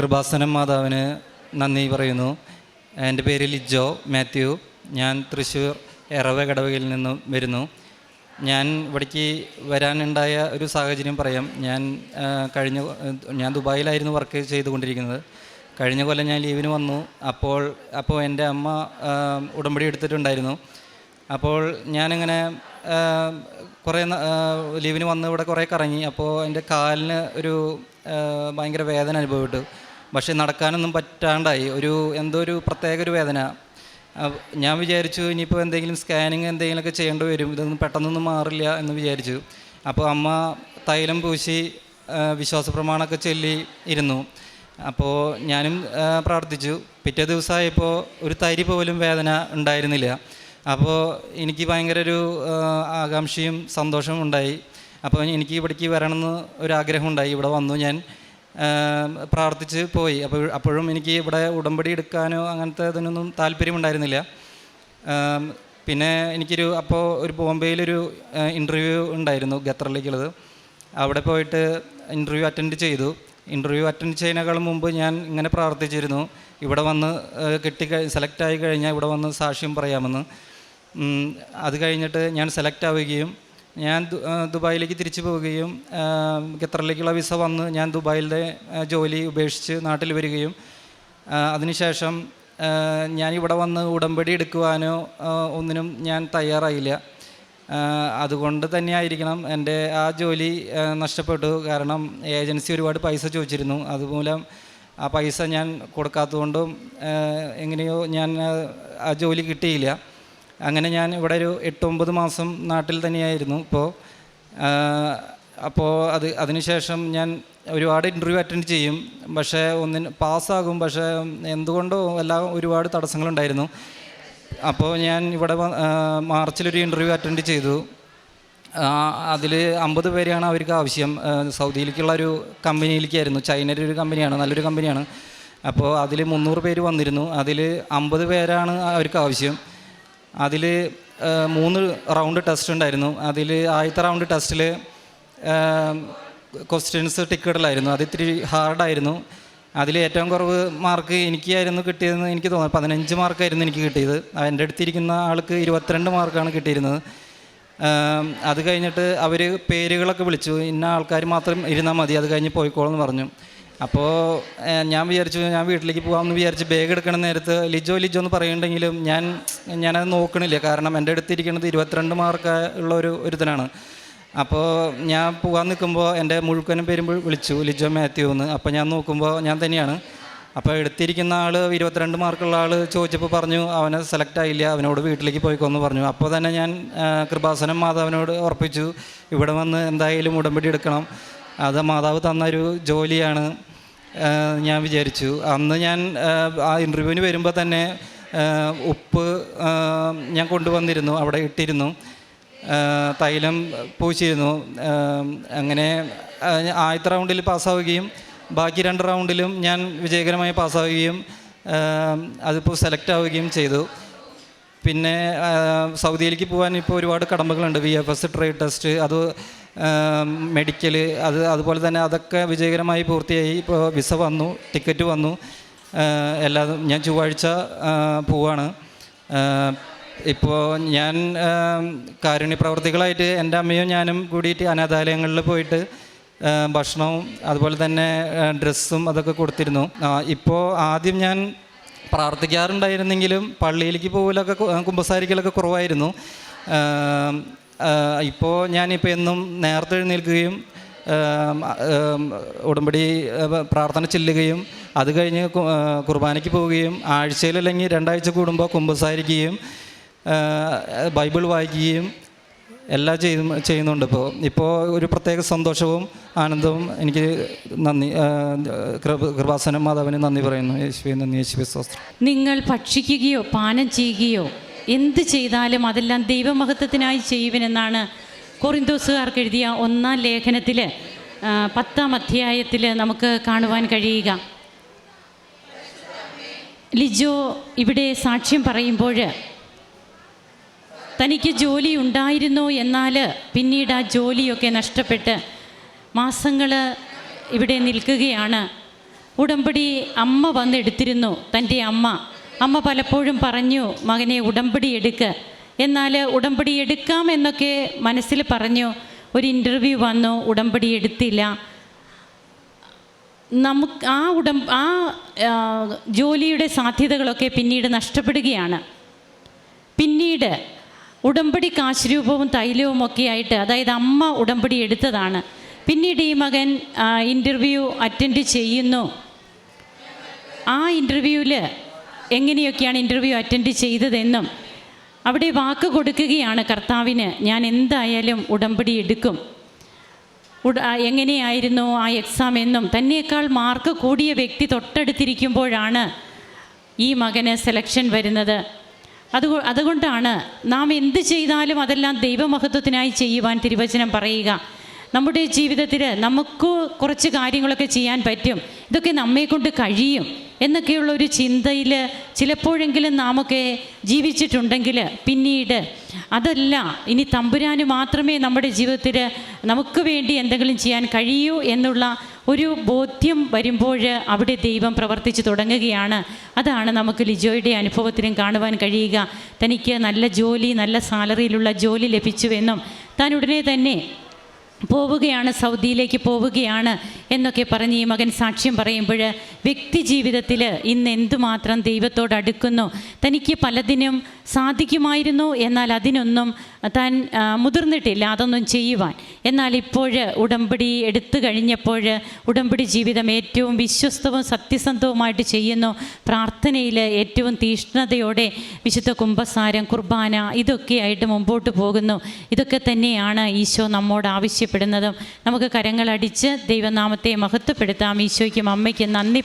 കൃപാസനം മാതാവിന് നന്ദി പറയുന്നു. എന്റെ പേര് ലിജോ മാത്യു. ഞാൻ തൃശ്ശൂർ എറവ കടവകയിൽ നിന്നും വരുന്നു. ഞാൻ ഇവിടേക്ക് വരാനുണ്ടായ ഒരു സാഹചര്യം പറയാം. ഞാൻ കഴിഞ്ഞ ഞാൻ ദുബായിലായിരുന്നു വർക്ക് ചെയ്തുകൊണ്ടിരിക്കുന്നത്. കഴിഞ്ഞ കൊല്ലം ഞാൻ ലീവിന് വന്നു. അപ്പോൾ അപ്പോൾ എന്റെ അമ്മ ഉടമ്പടി എടുത്തിട്ടുണ്ടായിരുന്നു. അപ്പോൾ ഞാനിങ്ങനെ കുറേ ലീവിന് വന്ന് ഇവിടെ കുറേ കറങ്ങി. അപ്പോൾ എന്റെ കാലിന് ഒരു ഭയങ്കര വേദന അനുഭവപ്പെട്ടു. പക്ഷേ നടക്കാനൊന്നും പറ്റാണ്ടായി. ഒരു എന്തോ ഒരു പ്രത്യേക ഒരു വേദന. ഞാൻ വിചാരിച്ചു ഇനിയിപ്പോൾ എന്തെങ്കിലും സ്കാനിങ് എന്തെങ്കിലുമൊക്കെ ചെയ്യേണ്ടി വരും. ഇതൊന്നും പെട്ടെന്നൊന്നും മാറില്ല എന്ന് വിചാരിച്ചു. അപ്പോൾ അമ്മ തൈലം പൂശി വിശ്വാസ പ്രമാണമൊക്കെ ചൊല്ലി ഇരുന്നു. അപ്പോൾ ഞാനും പ്രാർത്ഥിച്ചു. പിറ്റേ ദിവസമായപ്പോൾ ഒരു തരി പോലും വേദന ഉണ്ടായിരുന്നില്ല. അപ്പോൾ എനിക്ക് ഭയങ്കര ഒരു ആകാംക്ഷയും സന്തോഷവും ഉണ്ടായി. അപ്പോൾ എനിക്ക് ഇവിടേക്ക് വരണമെന്ന് ഒരു ആഗ്രഹം ഉണ്ടായി. ഇവിടെ വന്നു ഞാൻ. പ്രാർത്ഥിച്ച് പോയി. അപ്പോൾ അപ്പോഴും എനിക്ക് ഇവിടെ ഉടമ്പടി എടുക്കാനോ അങ്ങനത്തെ ഇതിനൊന്നും താല്പര്യമുണ്ടായിരുന്നില്ല. പിന്നെ എനിക്കൊരു അപ്പോൾ ഒരു ബോംബെയിലൊരു ഇന്റർവ്യൂ ഉണ്ടായിരുന്നു ഖത്തറിലേക്കുള്ളത്. അവിടെ പോയിട്ട് ഇന്റർവ്യൂ അറ്റൻഡ് ചെയ്തു. ഇന്റർവ്യൂ അറ്റൻഡ് ചെയ്യുന്നതിനേക്കാളും മുമ്പ് ഞാൻ ഇങ്ങനെ പ്രാർത്ഥിച്ചിരുന്നു. ഇവിടെ വന്ന് കിട്ടി സെലക്ട് ആയി കഴിഞ്ഞാൽ ഇവിടെ വന്ന് സാക്ഷ്യം പറയാമെന്ന്. അത് കഴിഞ്ഞിട്ട് ഞാൻ സെലക്ട് ആവുകയും ഞാൻ ദുബായിലേക്ക് തിരിച്ചു പോവുകയും ഖത്തറിലേക്കുള്ള വിസ വന്ന് ഞാൻ ദുബായിലെ ജോലി ഉപേക്ഷിച്ച് നാട്ടിൽ വരികയും അതിനുശേഷം ഞാൻ ഇവിടെ വന്ന് ഉടമ്പടി എടുക്കുവാനോ ഒന്നിനും ഞാൻ തയ്യാറായില്ല. അതുകൊണ്ട് തന്നെയായിരിക്കണം എന്റെ ആ ജോലി നഷ്ടപ്പെട്ടു. കാരണം ഏജൻസി ഒരുപാട് പൈസ ചോദിച്ചിരുന്നു. അതുമൂലം ആ പൈസ ഞാൻ കൊടുക്കാത്തതുകൊണ്ടും എങ്ങനെയോ ഞാൻ ആ ജോലി കിട്ടിയില്ല. അങ്ങനെ ഞാൻ ഇവിടെ ഒരു എട്ടൊമ്പത് മാസം നാട്ടിൽ തന്നെയായിരുന്നു ഇപ്പോൾ അപ്പോൾ അത് അതിനുശേഷം ഞാൻ ഒരുപാട് ഇന്റർവ്യൂ അറ്റൻഡ് ചെയ്യും. പക്ഷേ ഒന്നിന് പാസ്സാകും. പക്ഷേ എന്തുകൊണ്ടോ എല്ലാം ഒരുപാട് തടസ്സങ്ങളുണ്ടായിരുന്നു. അപ്പോൾ ഞാൻ ഇവിടെ മാർച്ചിലൊരു ഇന്റർവ്യൂ അറ്റൻഡ് ചെയ്തു. അതിൽ അമ്പത് പേരെയാണ് അവർക്ക് ആവശ്യം. സൗദിയിലേക്കുള്ള ഒരു കമ്പനിയിലേക്കായിരുന്നു. ചൈനയുടെ ഒരു കമ്പനിയാണ് നല്ലൊരു കമ്പനിയാണ്. അപ്പോൾ അതിൽ മുന്നൂറ് പേര് വന്നിരുന്നു. അതിൽ അമ്പത് പേരാണ് അവർക്ക് ആവശ്യം. അതിൽ മൂന്ന് റൗണ്ട് ടെസ്റ്റ് ഉണ്ടായിരുന്നു. അതിൽ ആദ്യത്തെ റൗണ്ട് ടെസ്റ്റിൽ ക്വസ്റ്റ്യൻസ് ടിക്കറ്റിലായിരുന്നു. അത് ഇത്തിരി ഹാർഡായിരുന്നു. അതിൽ ഏറ്റവും കുറവ് മാർക്ക് എനിക്കായിരുന്നു കിട്ടിയതെന്ന് എനിക്ക് തോന്നുന്നു. പതിനഞ്ച് മാർക്കായിരുന്നു എനിക്ക് കിട്ടിയത്. എന്റെ അടുത്തിരിക്കുന്ന ആൾക്ക് ഇരുപത്തിരണ്ട് മാർക്കാണ് കിട്ടിയിരുന്നത്. അത് കഴിഞ്ഞിട്ട് അവർ പേരുകളൊക്കെ വിളിച്ചു. ഇന്ന ആൾക്കാർ മാത്രം ഇരുന്നാൽ മതി. അത് കഴിഞ്ഞ് പോയിക്കോളെന്ന് പറഞ്ഞു. അപ്പോൾ ഞാൻ വിചാരിച്ചു ഞാൻ വീട്ടിലേക്ക് പോകാമെന്ന് വിചാരിച്ച് ബാഗ് എടുക്കണ നേരത്ത് ലിജോ ലിജോ എന്ന് പറയുന്നുണ്ടെങ്കിലും ഞാൻ ഞാനത് നോക്കണില്ല. കാരണം എന്റെ അടുത്തിരിക്കുന്നത് ഇരുപത്തിരണ്ട് മാർക്ക് ഉള്ള ഒരു ഒരുത്തനാണ്. അപ്പോൾ ഞാൻ പോകാൻ നിൽക്കുമ്പോൾ എന്റെ മുഴുക്കനും പേരും വിളിച്ചു. ലിജോ മാത്യു എന്ന്. അപ്പോൾ ഞാൻ നോക്കുമ്പോൾ ഞാൻ തന്നെയാണ്. അപ്പോൾ എടുത്തിരിക്കുന്ന ആൾ ഇരുപത്തിരണ്ട് മാർക്കുള്ള ആൾ ചോദിച്ചപ്പോൾ പറഞ്ഞു അവനെ സെലക്ട് ആയില്ല. അവനോട് വീട്ടിലേക്ക് പോയിക്കോന്ന് പറഞ്ഞു. അപ്പോൾ തന്നെ ഞാൻ കൃപാസനം മാതാവിനോട് ഉറപ്പിച്ചു. ഇവിടെ വന്ന് എന്തായാലും ഉടമ്പടി എടുക്കണം. അത് മാതാവ് തന്ന ഒരു ജോലിയാണ്. ഞാൻ വിചാരിച്ചു. അന്ന് ഞാൻ ആ, ഇന്റർവ്യൂവിന് വരുമ്പോൾ തന്നെ ഉപ്പ് ഞാൻ കൊണ്ടുവന്നിരുന്നു അവിടെ ഇട്ടിരുന്നു. തൈലം പൂശിയിരുന്നു. അങ്ങനെ ആദ്യത്തെ റൗണ്ടിൽ പാസ്സാവുകയും ബാക്കി രണ്ട് റൗണ്ടിലും ഞാൻ വിജയകരമായി പാസ്സാവുകയും അതിപ്പോൾ സെലക്ട് ആവുകയും ചെയ്തു. പിന്നെ സൗദിയിലേക്ക് പോകാൻ ഇപ്പോൾ ഒരുപാട് കടമ്പകളുണ്ട്. V F S trade test അത് മെഡിക്കൽ അത് അതുപോലെ തന്നെ അതൊക്കെ വിജയകരമായി പൂർത്തിയായി. ഇപ്പോൾ വിസ വന്നു ടിക്കറ്റ് വന്നു. എല്ലാതും ഞാൻ ചൊവ്വാഴ്ച പോവാണ്. ഇപ്പോൾ ഞാൻ കാരുണ്യ പ്രവർത്തികളായിട്ട് എന്റെ അമ്മയും ഞാനും കൂടിയിട്ട് അനാഥാലയങ്ങളിൽ പോയിട്ട് ഭക്ഷണവും അതുപോലെ തന്നെ ഡ്രസ്സും അതൊക്കെ കൊടുത്തിരുന്നു. ഇപ്പോൾ ആദ്യം ഞാൻ പ്രാർത്ഥിക്കാറുണ്ടായിരുന്നെങ്കിലും പള്ളിയിലേക്ക് പോകലൊക്കെ കുമ്പസാരിക്കലൊക്കെ കുറവായിരുന്നു. ഇപ്പോൾ ഞാനിപ്പോൾ എന്നും നേരത്തെ എഴുന്നേൽക്കുകയും ഉടമ്പടി പ്രാർത്ഥന ചെല്ലുകയും അത് കഴിഞ്ഞ് കുർബാനയ്ക്ക് പോവുകയും ആഴ്ചയിൽ അല്ലെങ്കിൽ രണ്ടാഴ്ച കൂടുമ്പോൾ കുമ്പസാരിക്കുകയും ബൈബിൾ വായിക്കുകയും എല്ലാം ചെയ്തു ചെയ്യുന്നുണ്ട് ഇപ്പോൾ ഇപ്പോൾ ഒരു പ്രത്യേക സന്തോഷവും ആനന്ദവും എനിക്ക് നന്ദി കൃപാസനം മാതാവിന് നന്ദി പറയുന്നു. യേശുവെ നന്ദി യേശുവെ സ്വസ്ത്രം നിങ്ങൾ ഭക്ഷിക്കുകയോ പാനം ചെയ്യുകയോ എന്ത് ചെയ്താലും അതെല്ലാം ദൈവമഹത്വത്തിനായി ചെയ്യുവനെന്നാണ് കൊറിന്തോസുകാർക്ക് എഴുതിയ ഒന്നാം ലേഖനത്തിൽ പത്താം അധ്യായത്തിൽ നമുക്ക് കാണുവാൻ കഴിയുക. ലിജോ ഇവിടെ സാക്ഷ്യം പറയുമ്പോൾ തനിക്ക് ജോലി ഉണ്ടായിരുന്നു എന്നാൽ പിന്നീട് ആ ജോലിയൊക്കെ നഷ്ടപ്പെട്ട് മാസങ്ങൾ ഇവിടെ നിൽക്കുകയാണ്. ഉടമ്പടി അമ്മ വന്നെടുത്തിരുന്നു തന്റെ അമ്മ. അമ്മ പലപ്പോഴും പറഞ്ഞു മകനെ ഉടമ്പടി എടുക്കുക എന്നാൽ ഉടമ്പടി എടുക്കാം എന്നൊക്കെ മനസ്സിൽ പറഞ്ഞു. ഒരു ഇന്റർവ്യൂ വന്നു ഉടമ്പടി എടുത്തില്ല. നമുക്ക് ആ ഉടം ആ ജോലിയുടെ സാധ്യതകളൊക്കെ പിന്നീട് നഷ്ടപ്പെടുകയാണ്. പിന്നീട് ഉടമ്പടി കാശ് രൂപവും തൈലവും ഒക്കെ ആയിട്ട് അതായത് അമ്മ ഉടമ്പടി എടുത്തതാണ്. പിന്നീട് ഈ മകൻ ഇന്റർവ്യൂ അറ്റൻഡ് ചെയ്യുന്നു. ആ ഇന്റർവ്യൂവിൽ എങ്ങനെയൊക്കെയാണ് ഇന്റർവ്യൂ അറ്റൻഡ് ചെയ്തതെന്നും അവിടെ വാക്ക് കൊടുക്കുകയാണ് കർത്താവിന് ഞാൻ എന്തായാലും ഉടമ്പടി എടുക്കും. എങ്ങനെയായിരുന്നു ആ എക്സാം എന്നും തന്നെക്കാൾ മാർക്ക് കൂടിയ വ്യക്തി തൊട്ടടുത്തിരിക്കുമ്പോഴാണ് ഈ മകന് സെലക്ഷൻ വരുന്നത്. അത് അതുകൊണ്ടാണ് നാം എന്ത് ചെയ്താലും അതെല്ലാം ദൈവമഹത്വത്തിനായി ചെയ്യുവാൻ തിരുവചനം പറയുക. നമ്മുടെ ജീവിതത്തിൽ നമുക്ക് കുറച്ച് കാര്യങ്ങളൊക്കെ ചെയ്യാൻ പറ്റും. ഇതൊക്കെ നമ്മെ കൊണ്ട് കഴിയും. എന്നൊക്കെയുള്ള ഒരു ചിന്തയിൽ ചിലപ്പോഴെങ്കിലും നാമൊക്കെ ജീവിച്ചിട്ടുണ്ടെങ്കിൽ പിന്നീട് അതല്ല ഇനി തമ്പുരാന് മാത്രമേ നമ്മുടെ ജീവിതത്തിൽ നമുക്ക് വേണ്ടി എന്തെങ്കിലും ചെയ്യാൻ കഴിയൂ എന്നുള്ള ഒരു ബോധ്യം വരുമ്പോൾ അവിടെ ദൈവം പ്രവർത്തിച്ചു തുടങ്ങുകയാണ്. അതാണ് നമുക്ക് ലിജോയുടെ അനുഭവത്തിലും കാണുവാൻ കഴിയുക. തനിക്ക് നല്ല ജോലി നല്ല സാലറിയിലുള്ള ജോലി ലഭിച്ചുവെന്നും താൻ ഉടനെ തന്നെ പോവുകയാണ് സൗദിയിലേക്ക് പോവുകയാണ് എന്നൊക്കെ പറഞ്ഞ് ഈ മകൻ സാക്ഷ്യം പറയുമ്പോൾ വ്യക്തി ജീവിതത്തിൽ ഇന്ന് എന്തുമാത്രം ദൈവത്തോട് അടുക്കുന്നു തനിക്ക് പലതിനും സാധിക്കുമായിരുന്നു എന്നാൽ അതിനൊന്നും താൻ മുതിർന്നിട്ടില്ല അതൊന്നും ചെയ്യുവാൻ. എന്നാൽ ഇപ്പോൾ ഉടമ്പടി എടുത്തു കഴിഞ്ഞപ്പോൾ ഉടമ്പടി ജീവിതം ഏറ്റവും വിശ്വസ്തവും സത്യസന്ധവുമായിട്ട് ചെയ്യുന്നു. പ്രാർത്ഥനയിൽ ഏറ്റവും തീഷ്ണതയോടെ വിശുദ്ധ കുംഭസാരം കുർബാന ഇതൊക്കെയായിട്ട് മുമ്പോട്ട് പോകുന്നു. ഇതൊക്കെ തന്നെയാണ് ഈശോ നമ്മോട് ആവശ്യപ്പെടുന്നതും. നമുക്ക് കരങ്ങളടിച്ച് ദൈവനാമത്തെ മഹത്വപ്പെടുത്താം. ഈശോയ്ക്കും അമ്മയ്ക്കും നന്ദി